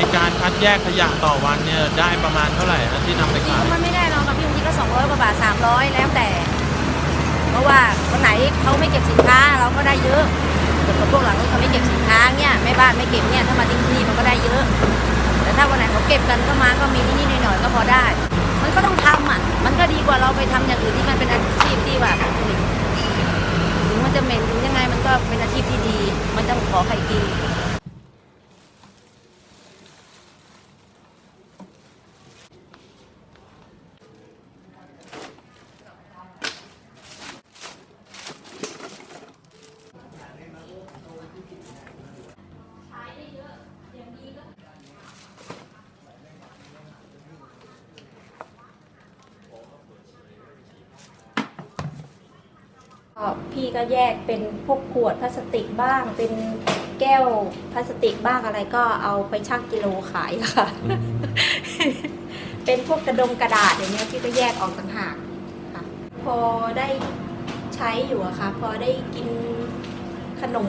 ในการคัดแยกขยะต่อวันเนี่ยได้ประมาณเท่าไหร่ฮะที่นำไปขายมันไม่ได้หรอกค่ะพี่บางทีก็ 200 กว่าบาท 300 แล้วแต่ เพราะว่าวันไหนเขาไม่เก็บสินค้าเราก็ได้เยอะแต่พวกหลังรถเขาไม่เก็บสินค้าเนี่ยแม่บ้านไม่เก็บเนี่ยถ้ามาทิ้งที่นี่มันก็ได้เยอะ แต่ถ้าวันไหนเขาเก็บกันก็มาก็มีนิดๆหน่อยๆก็พอได้ มันก็ต้องทำอะมันก็ดีกว่าเราไปทำอย่างอื่นที่มันเป็นอาชีพที่แบบถึงมันจะเหม็นถึงยังไงมันก็เป็นอาชีพที่ดี มันจะขอใครกิน ก็ พี่ก็แยกเป็นพวกขวดพลาสติกบ้าง เป็นแก้วพลาสติกบ้างอะไรก็เอาไปชั่งกิโลขายค่ะ เป็นพวกกระดงกระดาษอย่างเงี้ยพี่ก็แยกออกต่างหากค่ะ พอได้ใช้อยู่อะค่ะ พอได้กินขนม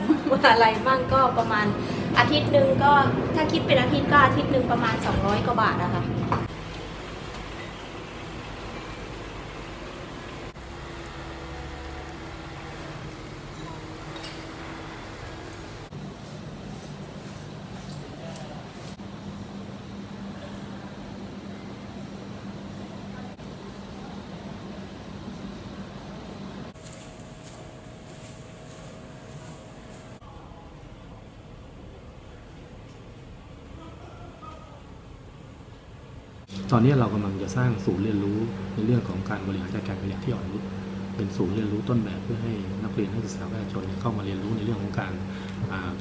อะไรบ้างก็ประมาณอาทิตย์หนึ่งก็ถ้าคิดเป็นอาทิตย์ก็อาทิตย์หนึ่งประมาณ 200 กว่าบาทอะค่ะ ตอนนี้เรากำลังจะสร้างศูนย์เรียนรู้ในเรื่องของการบริหารจัดการขยะที่อ่อนนุชเป็นศูนย์เรียนรู้ต้นแบบเพื่อให้นักเรียนนักศึกษาประชาชนเข้ามาเรียนรู้ในเรื่องของการ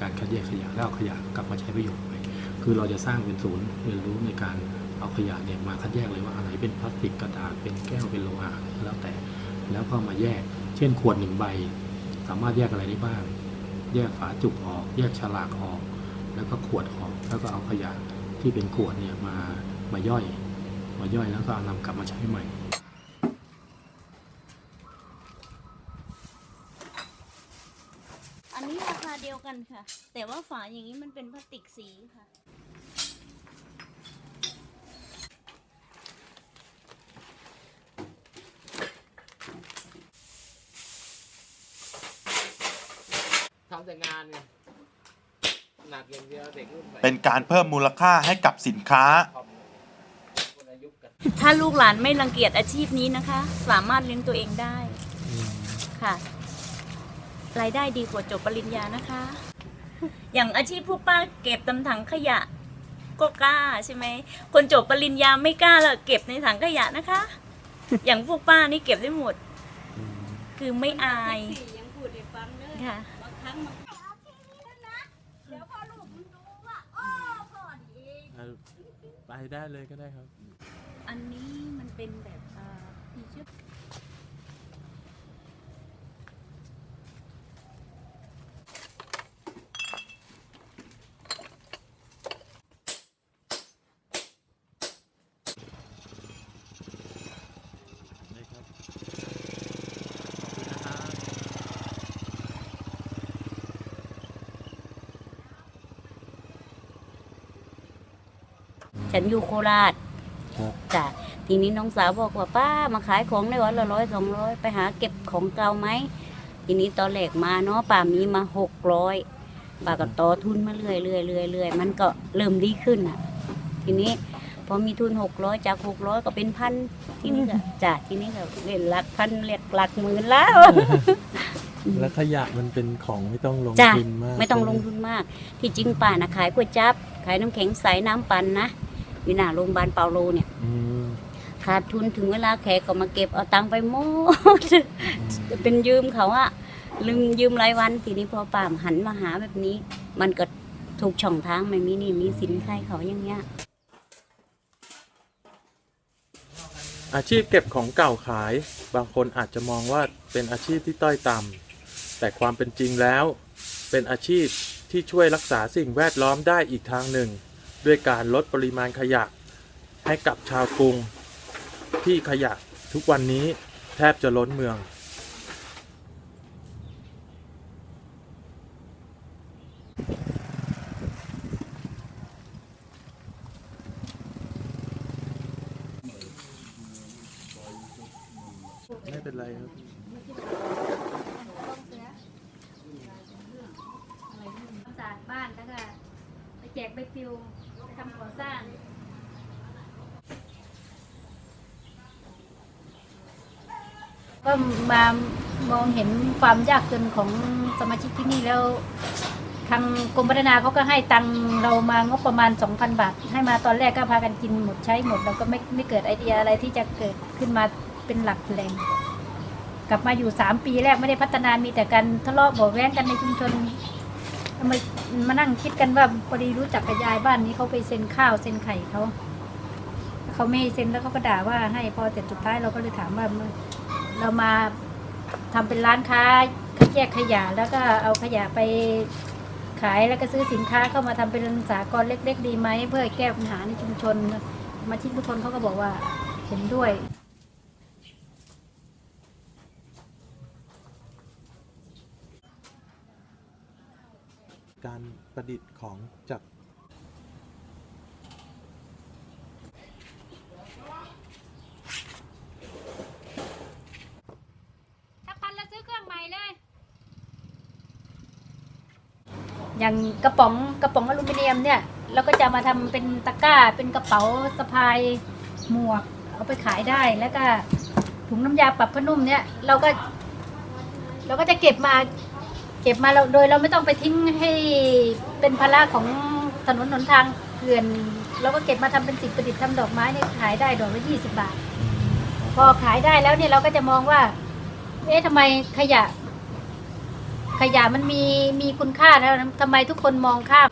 การคัดแยกขยะแล้วเอาขยะกลับมาใช้ประโยชน์ใหม่คือเราจะสร้างเป็นศูนย์เรียนรู้ในการเอาขยะเนี่ยมาคัดแยกเลยว่าอะไรเป็นพลาสติกกระดาษเป็นแก้วเป็นโลหะอะไรก็แล้วแต่ แล้วก็มาแยก เช่นขวดหนึ่งใบ สามารถแยกอะไรได้บ้าง แยกฝาจุกออก แยกฉลากออก แล้วก็ขวดออกแล้วก็เอาขยะที่เป็นขวดเนี่ยมามาย่อย มาย่อยแล้วก็เอานำกลับมาใช้ใหม่อันนี้ราคาเดียวกันค่ะ แต่ว่าฝาอย่างนี้มันเป็นพลาสติกสีค่ะ ทำแต่งานไงหนักอย่างเดียวเด็กรุ่นใหม่เป็นการเพิ่มมูลค่าให้กับสินค้าคนอา ยุกันถ้าลูกหลานไม่รังเกียจอาชีพนี้นะคะ สามารถเลี้ยงตัวเองได้ค่ะ รายได้ดีกว่าจบปริญญานะคะ อย่างอาชีพพวกป้าเก็บตำถังขยะ ก็กล้าใช่ไหมคนจบปริญญาไม่กล้าเลยเก็บในถังขยะนะคะ อย่างพวกป้านี่เก็บได้หมด คือไม่อายค่ะไปได้เลยก็ได้ครับ อันนี้มันเป็นแบบอ่ามีชื่อได้ครับนะครับฉันอยู่โคราช ครับจ้ะทีนี้น้องสาวบอกว่าป้ามาขายของได้วันละร้อยสองร้อยไปหาเก็บของเก่าไหมทีนี้ตอนแรกมาเนาะป้ามีมาหกร้อยป้าก็ต่อทุนมาเรื่อยเรื่อยเรื่อยเรื่อยมันก็เริ่มดีขึ้นอะ ทีนี้พอมีทุนหกร้อยจากหกร้อยก็เป็นพันที่นี่ก็จ้ะทีนี้ก็เล่นหลักพันเรียกหลักหมื่นแล้วแล้วขยะมันเป็นของไม่ต้องลงจ้ะทุนมาก ไม่ต้องลงทุนมาก ที่จริงป่านะขายก๋วยจับขายน้ำแข็งใสน้ำปั่นนะ อยู่หน้าโรงพยาบาลเปาโลเนี่ยอืมขาดทุนถึงเวลาแขกก็มาเก็บเอาตังค์ไปหมดจะเป็นยืมเขาอะลืมยืมรายวันทีนี้พอป่ามหันมาหาแบบนี้ มันก็ถูกช่องทางไม่มีหนี่มีสินใครเขาอย่างเงี้ย อาชีพเก็บของเก่าขาย บางคนอาจจะมองว่าเป็นอาชีพที่ต้อยต่ำแต่ความเป็นจริงแล้ว เป็นอาชีพที่ช่วยรักษาสิ่งแวดล้อมได้อีกทางหนึ่ง ด้วยการลดปริมาณขยะ ให้กับชาวกรุง ที่ขยะทุกวันนี้แทบจะล้นเมือง ไม่เป็นไรครับสะอาดบ้านแล้วก็ไปแจกไปฟิล ทำก่อสร้างก็มามองเห็นความยากจนของสมาชิกที่นี่แล้ว ทางกรมพัฒนาเขาก็ให้ตังเรามางบประมาณ 2,000 บาท ให้มาตอนแรกก็พากันกินหมดใช้หมดเราก็ไม่ไม่เกิดไอเดียอะไรที่จะเกิดขึ้นมาเป็นหลักแหล่งกลับมาอยู่ 3 ปีแรกไม่ได้พัฒนามีแต่การทะเลาะเบาแว้งกันในชุมชน มามานั่งคิดกันว่าพอดีรู้จักกับยายบ้านนี้เขาไปเซ็นข้าวเซ็นไข่เขาเขาไม่เซ็นแล้วเขาก็ด่าว่าให้พอแต่สุดท้ายเราก็เลยถามว่าเรามาทำเป็นร้านค้าแยกขยะแล้วก็เอาขยะไปขายแล้วก็ซื้อสินค้าเข้ามาทำเป็นสากลเล็ก ๆ ดีไหมเพื่อแก้ปัญหาในชุมชนมาชิกทุกคนเขาก็บอกว่าเห็นด้วย การประดิษฐ์ของจากถ้าพันแล้วซื้อเครื่องใหม่เลย อย่างกระป๋องกระป๋องอลูมิเนียมเนี่ย เราก็จะมาทำเป็นตะกร้า เป็นกระเป๋าสะพายหมวก เอาไปขายได้แล้วก็ถุงน้ำยาปรับผ้านุ่มเนี่ย เราก็ เราก็จะเก็บมา เก็บมาเราโดยเราไม่ต้องไปทิ้งให้เป็นภาระของถนนหนทางเกลื่อนเราก็เก็บมาทำเป็นสิ่งประดิษฐ์ทำดอกไม้เนี่ยขายได้ดอกละยี่สิบบาท พอขายได้แล้วเนี่ยเราก็จะมองว่า เอ๊ะทำไมขยะ ขยะมันมีมีคุณค่าแล้วทำไมทุกคนมองข้าม